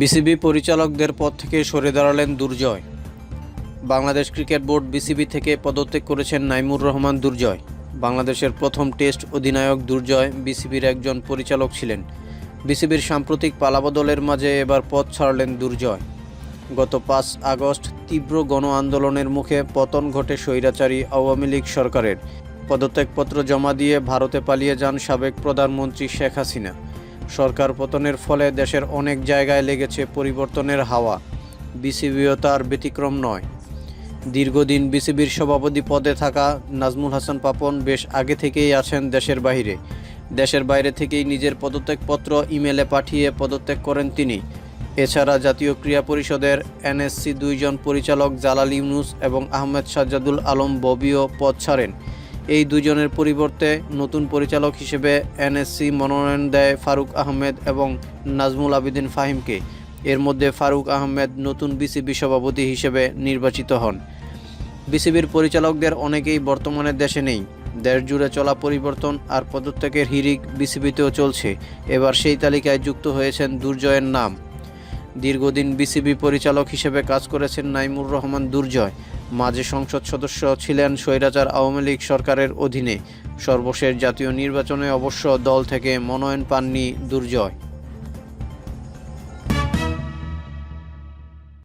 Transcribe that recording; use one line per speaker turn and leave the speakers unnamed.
BCB পরিচালকদের পদ থেকে সরে দাঁড়ালেন Durjoy. Bangladesh cricket board BCB থেকে পদত্যাগ করেছেন নাইমুর রহমান দুর্জয়। বাংলাদেশের প্রথম টেস্ট অধিনায়ক দুর্জয় বিসিবির একজন পরিচালক ছিলেন। বিসিবির সাম্প্রতিক পালাবদলের মাঝে এবার পদ ছাড়লেন দুর্জয়। গত পাঁচ আগস্ট তীব্র গণ আন্দোলনের মুখে পতন ঘটে স্বৈরাচারী আওয়ামী লীগ সরকারের। পদত্যাগপত্র জমা দিয়ে ভারতে পালিয়ে যান সাবেক প্রধানমন্ত্রী শেখ হাসিনা। সরকার পতনের ফলে দেশের অনেক জায়গায় লেগেছে পরিবর্তনের হাওয়া। বিসিবিও তার ব্যতিক্রম নয়। দীর্ঘদিন বিসিবির সভাপতি পদে থাকা নাজমুল হাসান পাপন বেশ আগে থেকেই আছেন দেশের বাইরে দেশের বাইরে থেকেই নিজের পদত্যাগপত্র ইমেলে পাঠিয়ে পদত্যাগ করেন তিনি। এছাড়া জাতীয় ক্রীড়া পরিষদের এনএসসি দুইজন পরিচালক জালাল ইউনুস এবং আহমেদ সাজ্জাদুল আলম ববিও পদ ছাড়েন। এই দুজনের পরিবর্তে নতুন পরিচালক হিসেবে এনএসসি মনোনয়ন দেয় ফারুক আহমেদ এবং নাজমুল আবিদিন ফাহিমকে। এর মধ্যে ফারুক আহমেদ নতুন বিসিবি সভাপতি হিসেবে নির্বাচিত হন। বিসিবির পরিচালকদের অনেকেই বর্তমানে দেশে নেই। দেশ জুড়ে চলা পরিবর্তন আর পদত্যাগের হিরিক বিসিবিতেও চলছে। এবার সেই তালিকায় যুক্ত হয়েছেন দুর্জয়ের নাম। দীর্ঘদিন বিসিবি পরিচালক হিসেবে কাজ করেছেন নাইমুর রহমান দুর্জয়। মাঝে সংসদ সদস্য ছিলেন স্বৈরাচার আওয়ামী লীগ সরকারের অধীনে। সর্বশেষ জাতীয় নির্বাচনে অবশ্য দল থেকে মনোনয়ন পাননি দুর্জয়।